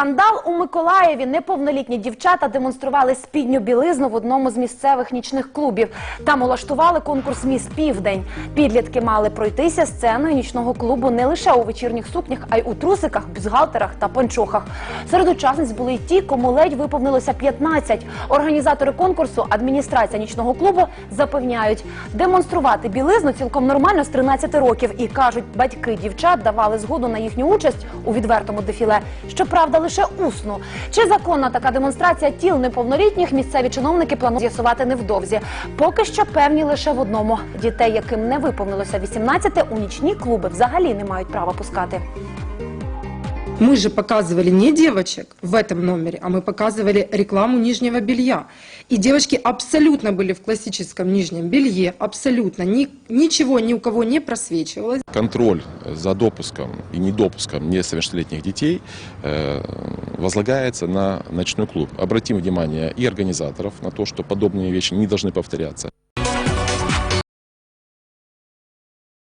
Скандал у Миколаєві. Неповнолітні дівчата демонстрували спідню білизну в одному з місцевих нічних клубів. Там улаштували конкурс Міс Південь. Підлітки мали пройтися сценою нічного клубу не лише у вечірніх сукнях, а й у трусиках, бюстгальтерах та панчохах. Серед учасниць були й ті, кому ледь виповнилося 15. Організатори конкурсу, адміністрація нічного клубу запевняють, демонструвати білизну цілком нормально з 13 років і кажуть, батьки дівчат давали згоду на їхню участь у відвертому дефіле. Щоправда, лише усно. Чи законна така демонстрація тіл неповнолітніх місцеві чиновники планують з'ясувати невдовзі. Поки що певні лише в одному: дітей, яким не виповнилося 18, у нічні клуби взагалі не мають права пускати. Мы же показывали не девочек в этом номере, а мы показывали рекламу нижнего белья. И девочки абсолютно были в классическом нижнем белье, абсолютно. Ни, ничего ни у кого не просвечивалось. Контроль за допуском и недопуском несовершеннолетних детей э, возлагается на ночной клуб. Обратим внимание и организаторов на то, что подобные вещи не должны повторяться.